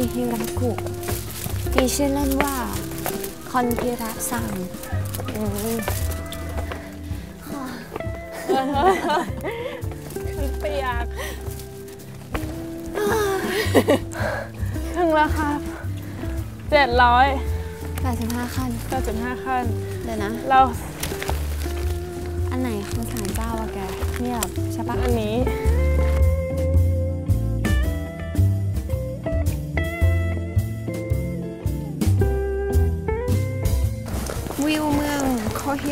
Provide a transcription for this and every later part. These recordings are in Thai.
ติฮิรักุมีชื่อเล่นว่า คอนพิระซังอืมเปียกถึงแล้วครับเจ็ดร้อย85ขั้นเก้าสิบห้าขั้น เดี๋ยวนะ เรา อันไหนคือสารเจ้าอะแกเนี่ยเหรอใช่ปะอันนี้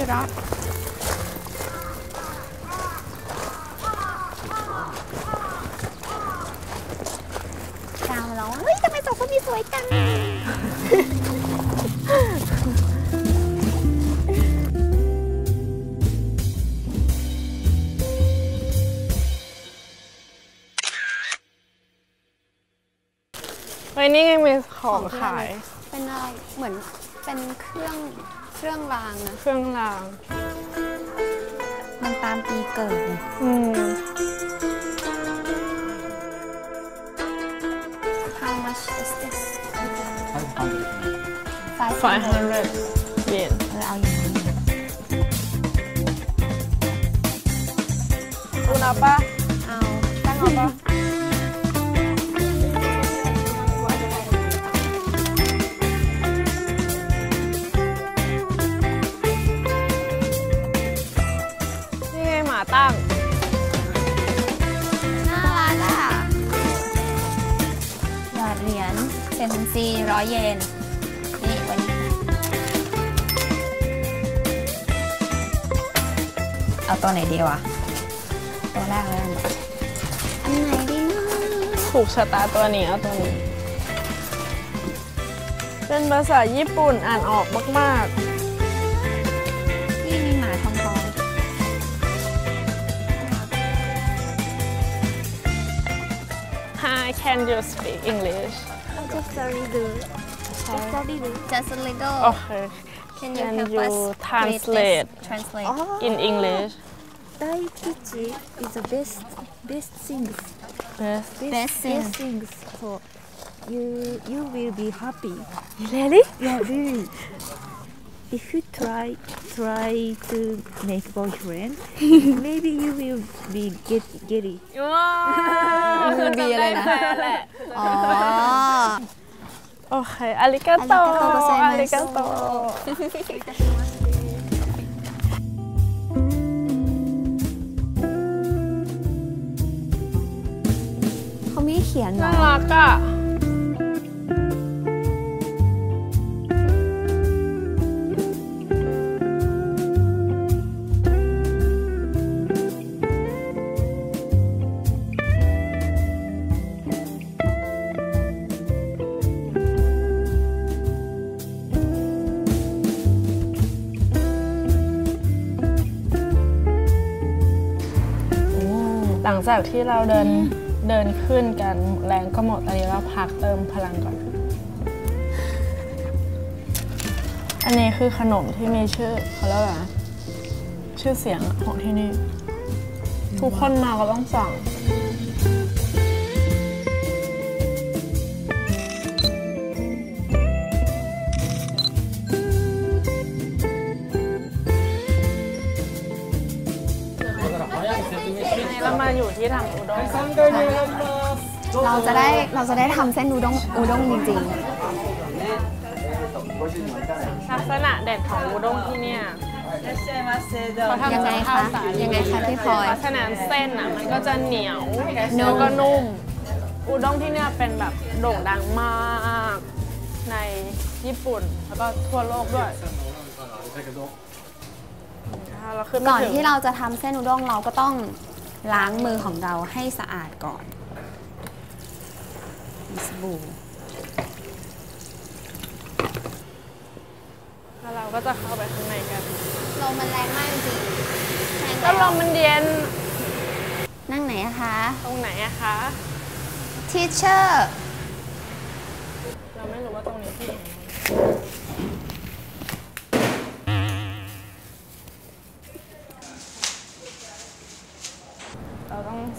โคฮิระกาวแล้วเฮ้ยทำไมสองคนนี้สวยจังเฮ้ยนี่ไงมีของขาย เป็นอะไร เหมือนเป็นเครื่อง เครื่องรางนะ เครื่องราง มันตามปีเกิดเนี่ยอืม How much is this 500เยนเออเอาอย่างนี้คุณเอาปะเอาตั้งเอาปะ หยอดเหรียญเซนซีร้อยเยนนี่วันนี้เอาตัวไหนดีวะ ตัวแรกเลยกันอันไหนดีนะถูกชะตาตัวนี้เอาตัวนี้ เป็นภาษาญี่ปุ่นอ่านออกมากนี่มีหมาทองทองๆ Hi can you speak English just a little just a little just a little โอเค can you Can help you us translate? translate in English Daikichi is the best best things. Best Best thing. best things. So you you will be happy. Really Yeah, really. If you try try to make boyfriend, maybe you will be get getty. ว้าว มือดีอะไรนะ จำได้แหละ อ๋อ โอเคอาริกาโตอาริกาโตโกไซมัสอาริกาโตเขาไม่เขียนเหรน่าอรักอะ หลังจากที่เราเดินเดินขึ้นกันแรงก็หมดตอนนี้เราพักเติมพลังก่อน อันนี้คือขนมที่มีชื่อเขาเรียกว่าชื่อเสียงของที่นี่ ทุกคนมาก็ต้องสั่ง เรามาอยู่ที่ทำอุด้งเราจะได้เราจะได้ทำเส้นอูด้งอูด้งจริงลักษณะเด่นของอุด้งที่เนี่ยเขาๆยังทำไงจากข้าคะวสาลียังไงคะพี่พลอยเพราะฉะนั้นเส้นอะมันก็จะเหนียวนุ่มแล้วก็นุ่มอุด้งที่เนี่ยเป็นแบบโด่งดังมากในญี่ปุ่นแล้วก็ทั่วโลกด้วย เราขึ้นก่มาอนถึงที่เราจะทำเส้นอูด้งเราก็ต้องล้างมือของเราให้สะอาดก่อนมีสบู่แล้วเราก็จะเข้าไปข้างในกันลมมันแรงมากจริงๆแรงแล้วลมมันเย็นนั่งไหนอะคะ ตรงไหนอะคะทีเชอร์เราไม่รู้ว่าตรงนี้ที่ไหน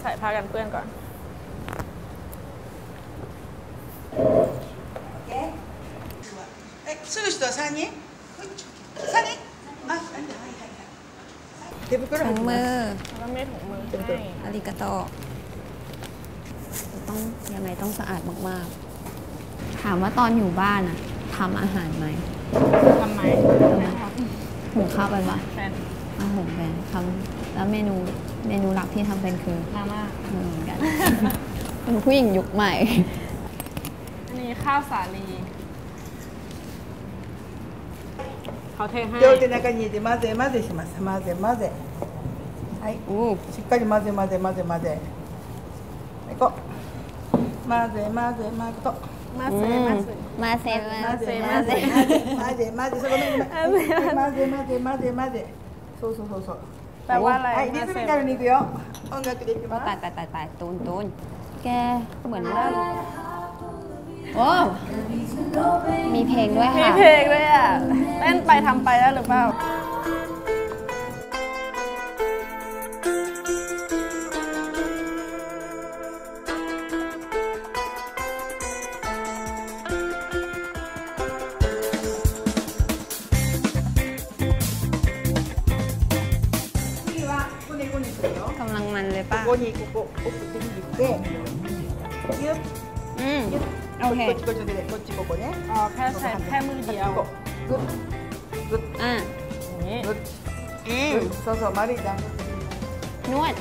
ส่ผ้ากันเปื้อนก่อนすぐ人は3人3人あはいはいはい手袋ถุงมือแล้วไม่ถุงมือให้อริกาโตต้องยังไงต้องสะอาดมากๆ ถามว่าตอนอยู่บ้านอะทำอาหารไหมทำไหมหุงข้าวไปปะแฟนอาหุงแฟนทำแล้วเมนู เมนูหลักที่ทำเป็นคือ มาม่า เออเหมือนกัน เป็นผู้หญิงยุคใหม่ อันนี้ข้าวสาลีเขาเทให้ 両手中に入れて混ぜ混ぜします混ぜ混ぜはい อู้ しっかり混ぜ混ぜ混ぜ混ぜはいこう混ぜ混ぜ混ぜと มาเซมาเซ มาเซมาเซ 混 มา ぜ เซ 混ぜ混ぜそこの混ぜ混ぜ混ぜ混ぜ混ぜそうそうそうそう แปลว่าอะไร ไอ้นี่เป็นการนิเดียวเอาเงินกระดิ่งมาตายตายตายตูนตูนแกเหมือนเริ่มโอ้มีเพลงด้วยค่ะ มีเพลงด้วยอะเต้นไปทำไปได้หรือเปล่า กำลังมันเลยป้าอืมโอเคอ๋อแค่ใส่แค่มือเดียวอ่าอืย่างนี้ นวด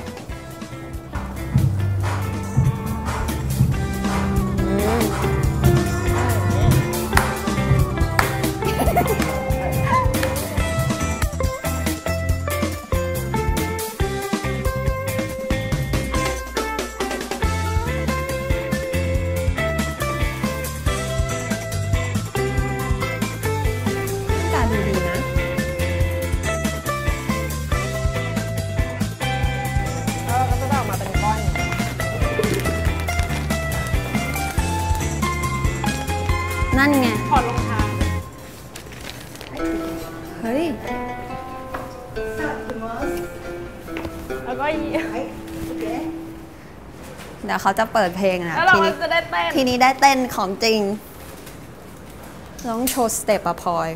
นั่นไงถอดรองเท้าเฮ้ยแล้วก็ยีเดี๋ยวเขาจะเปิดเพลงนะทีนี้ทีนี้ได้เต้นของจริงต้องโชว์สเต็ปอะพอย